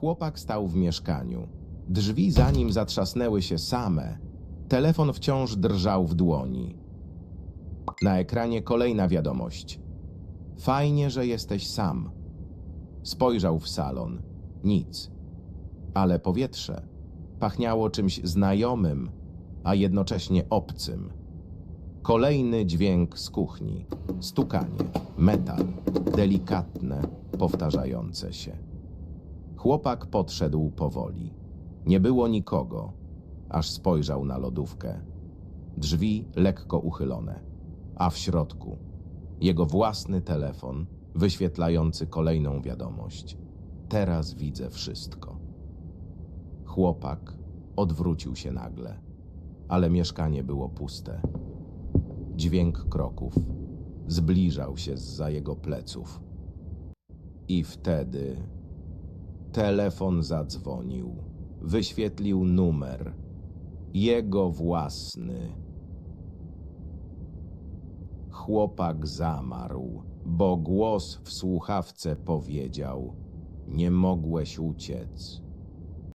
Chłopak stał w mieszkaniu. Drzwi za nim zatrzasnęły się same. Telefon wciąż drżał w dłoni. Na ekranie kolejna wiadomość. Fajnie, że jesteś sam. Spojrzał w salon. Nic. Ale powietrze pachniało czymś znajomym, a jednocześnie obcym. Kolejny dźwięk z kuchni. Stukanie, metal, delikatne, powtarzające się. Chłopak podszedł powoli. Nie było nikogo, aż spojrzał na lodówkę. Drzwi lekko uchylone, a w środku jego własny telefon wyświetlający kolejną wiadomość. Teraz widzę wszystko. Chłopak odwrócił się nagle, ale mieszkanie było puste. Dźwięk kroków zbliżał się za jego pleców. I wtedy telefon zadzwonił. Wyświetlił numer. Jego własny. Chłopak zamarł, bo głos w słuchawce powiedział: Nie mogłeś uciec.